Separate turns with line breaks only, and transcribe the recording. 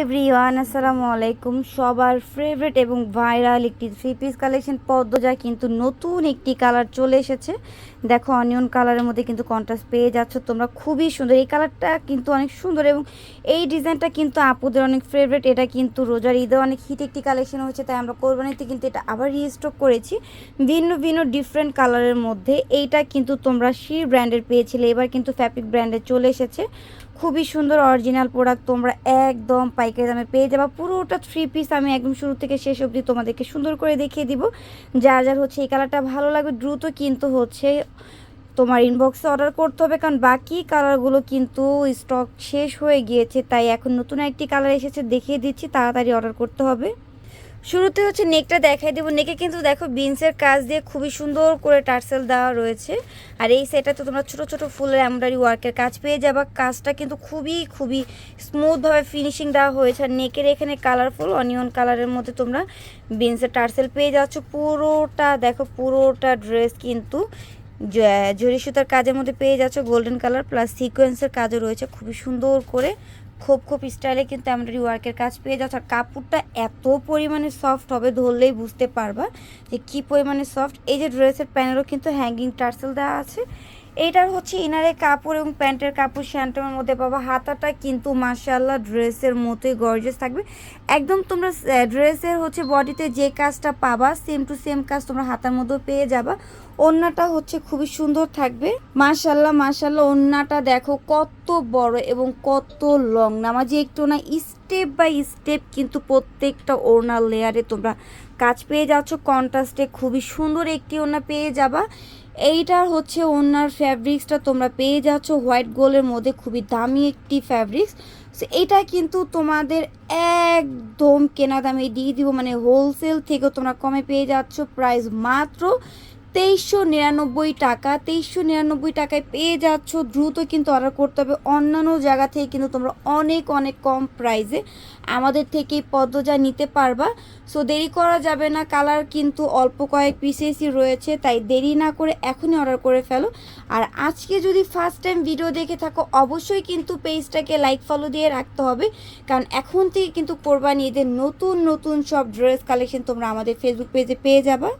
Everyone, আসসালামু আলাইকুম। সবার ফেভারিট এবং ভাইরাল একটি থ্রি পিস কালেকশন পদ্মজা কিন্তু নতুন একটি কালার চলে এসেছে। দেখো অনিয়ন কালারের মধ্যে কিন্তু কন্ট্রাস্ট পেয়ে যাচ্ছ তোমরা। খুবই সুন্দর। এই কালারটা কিন্তু অনেক সুন্দর এবং এই ডিজাইনটা কিন্তু আপুদের অনেক ফেভারিট এটা কিন্তু রোজার ঈদে অনেক হিট একটি কালেকশন হয়েছে, তাই আমরা কোরবানিতে কিন্তু এটা আবার রিস্টক করেছি। ভিন্ন ভিন্ন ডিফারেন্ট কালারের মধ্যে এইটা কিন্তু তোমরা শির ব্র্যান্ডের পেয়েছিলে। এবার কিন্তু ফ্যাব্রিক ব্র্যান্ডে চলে এসেছে। খুবই সুন্দর অরিজিনাল প্রোডাক্ট তোমরা একদম পাইকারি দামে পেয়ে যাবা। পুরোটা থ্রি পিস আমি একদম শুরু থেকে শেষ অবধি তোমাদেরকে সুন্দর করে দেখিয়ে দিব। যার যার হচ্ছে এই কালারটা ভালো লাগবে, দ্রুত কিন্তু হচ্ছে তোমার ইনবক্সে অর্ডার করতে হবে। কারণ বাকি কালারগুলো কিন্তু স্টক শেষ হয়ে গিয়েছে, তাই এখন নতুন একটি কালার এসেছে, দেখিয়ে দিচ্ছি, তাড়াতাড়ি অর্ডার করতে হবে। শুরুতে হচ্ছে নেকটা দেখাই দেবো। নেকে কিন্তু দেখো বিনসের কাজ দিয়ে খুবই সুন্দর করে টার্সেল দেওয়া রয়েছে। আর এই সেটাতে তোমরা ছোট ছোট ফুলের এমব্রয়ডারি ওয়ার্কের কাজ পেয়ে যাবা। কাজটা কিন্তু খুবই খুবই স্মুথভাবে ফিনিশিং দেওয়া হয়েছে। আর নেকের এখানে কালারফুল অনিয়ন কালারের মধ্যে তোমরা বিনসের টার্সেল পেয়ে যাচ্ছ। পুরোটা দেখো, পুরোটা ড্রেস কিন্তু জরি সুতার কাজের মধ্যে পেয়ে যাচ্ছ। গোল্ডেন কালার প্লাস সিকোয়েন্সের কাজও রয়েছে। খুবই সুন্দর করে খোপ খোপ স্টাইলে কিন্তু এমব্রয়ডারি ওয়ার্কের কাজ পেয়ে যাচ্ছ। আর কাপড়টা এত পরিমাণে সফট হবে ধরলেই বুঝতে পারবা যে কি পরিমাণে সফট এই যে ড্রেসের প্যানেলও কিন্তু হ্যাঙ্গিং টার্সেল দেওয়া আছে। এইটার হচ্ছে ইনারের কাপড় এবং প্যান্টের কাপড় শ্যান্টমের মধ্যে পাবা। হাতাটা কিন্তু মার্শাল্লাহ ড্রেসের মতোই গর্জেস থাকবে। একদম তোমরা ড্রেসের হচ্ছে বডিতে যে কাজটা পাবা সেম টু সেম কাজ তোমরা হাতার মধ্যেও পেয়ে যাবা। ওড়নাটা হচ্ছে খুবই সুন্দর থাকবে। মাশাল্লাহ মাশাল্লাহ ওড়নাটা দেখো কত বড় এবং কত লং নামাজি একটু না স্টেপ বাই স্টেপ কিন্তু প্রত্যেকটা ওড়নার লেয়ারে তোমরা কাজ পেয়ে যাচ্ছ। কন্ট্রাস্টে খুবই সুন্দর একটি ওড়না পেয়ে যাবা। এইটার হচ্ছে ওনার ফ্যাব্রিক্সটা তোমরা পেয়ে যাচ্ছ। হোয়াইট গোল্ডের মধ্যে খুবই দামি একটি ফ্যাব্রিক্স সো এটা কিন্তু তোমাদের একদম কেনা দামে দিয়ে দিব। মানে হোলসেল থেকেও তোমরা কমে পেয়ে যাচ্ছ। প্রাইস মাত্র তেইশশো নিরানব্বই টাকা, তেইশশো নিরানব্বই টাকায় পেয়ে যাচ্ছ। দ্রুত কিন্তু অর্ডার করতে হবে। অন্যান্য জায়গা থেকে কিন্তু তোমরা অনেক অনেক কম প্রাইসে আমাদের থেকে পদ্মজা নিতে পারবা। সো দেরি করা যাবে না। কালার কিন্তু অল্প কয়েক পিসেসই রয়েছে, তাই দেরি না করে এখনই অর্ডার করে ফেলো। আর আজকে যদি ফার্স্ট টাইম ভিডিও দেখে থাকো, অবশ্যই কিন্তু পেজটাকে লাইক ফলো দিয়ে রাখতে হবে। কারণ এখন থেকে কিন্তু কোরবানি ঈদের নতুন নতুন সব ড্রেস কালেকশন তোমরা আমাদের ফেসবুক পেজে পেয়ে যাবা।